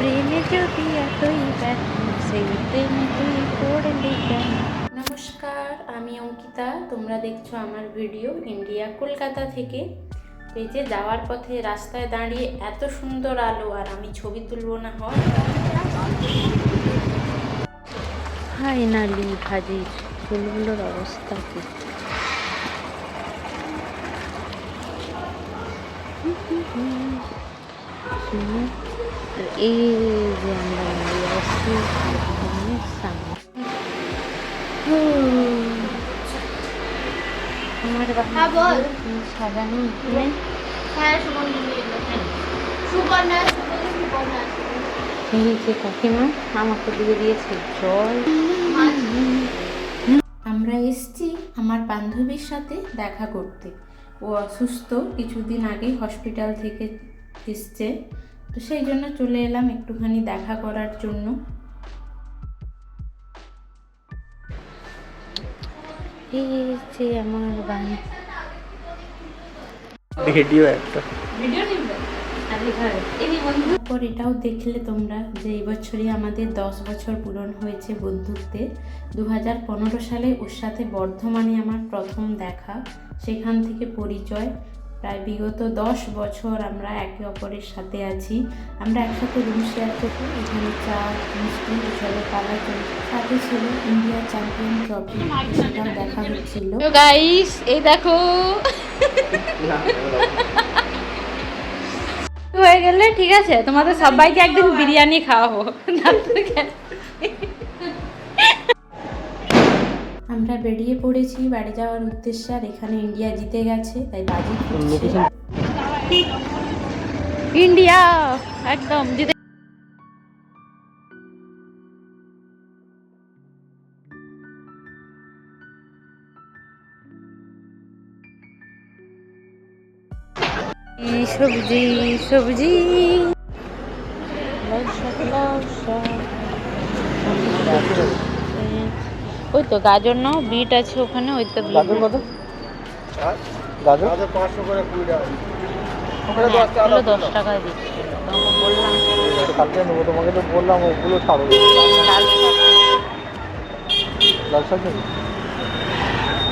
প্রেমে যদি এতই সেই প্রেমে তুই পড়লি কেন নমস্কার আমি অঙ্কিতা। তোমরা দেখছ আমার ভিডিও ইন্ডিয়া কলকাতা থেকে। এই যে যাওয়ার পথে রাস্তায় দাঁড়িয়ে এত সুন্দর আলো আর আমি ছবি তুলবো না হয়? ফাইনালি ভাজির ফুলগুলোর অবস্থা কি? হুম। আর এই যে আমরা দাঁড়িয়ে আছি। আমার হ্যাঁ, সাজানো এখানে হ্যাঁ। সুগন্ধি সুবর্ণা সুবর্ণা এই যে কাকিমা আমাকে দিয়ে দিয়েছে জল। আমরা এসছি আমার বান্ধবীর সাথে দেখা করতে। ও অসুস্থ কিছুদিন আগেই হসপিটাল থেকে এসছে। তো সেই জন্য চলে এলাম একটুখানি দেখা করার জন্য। এই যে আমার বান্ধবী ভিডিও একটা। তারপর এটাও দেখলে তোমরা যে এই বছরই আমাদের দশ বছর পূরণ হয়েছে বন্ধুত্বে দু হাজার পনেরো সালে ওর সাথে বর্ধমানে আমার প্রথম দেখা সেখান থেকে পরিচয়। প্রায় বিগত দশ বছর আমরা একে অপরের সাথে আছি। আমরা একসাথে রুম শেয়ার করতে এখানে চা, মিষ্টি, এসবের পালা চলছে। সাথে ছিল ইন্ডিয়া চ্যাম্পিয়ন ট্রফি সেটাও দেখা হচ্ছিল। গাইস এই দেখো। হয়ে গেলে ঠিক আছে। তোমাদের সবাইকে একদিন বিরিয়ানি খাওয়াবো। আমরা বেরিয়ে পড়েছি, বাড়ি যাওয়ার উদ্দেশ্যে, আর এখানে ইন্ডিয়া জিতে গেছে, তাই বাজি ইন্ডিয়া একদম জিতে সবজি সবজি লাল শাক, লাল শাক। ওই তো গাজর নাও বিট আছে ওখানে ওই তো গাজর কত? গাজর? গাজর পাঁচশো করে কুড়ি টাকা। ওখানে দশ টাকা হ্যাঁ, কালকে নেব তোমাকে তো বললাম ওগুলো ছাড়ো। লাল শাক?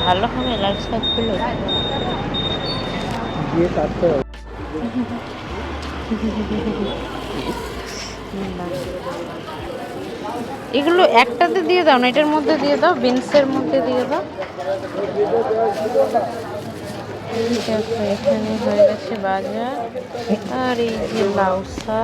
ভালো হবে লাল শাকগুলো। দিয়ে কাটতে হবে। এগুলো একটাতে দিয়ে দাও না, এটার মধ্যে দিয়ে দাও, বিনসের মধ্যে দিয়ে দাও। এখানে হয়ে গেছে বাজার। আর এই যে লাউসা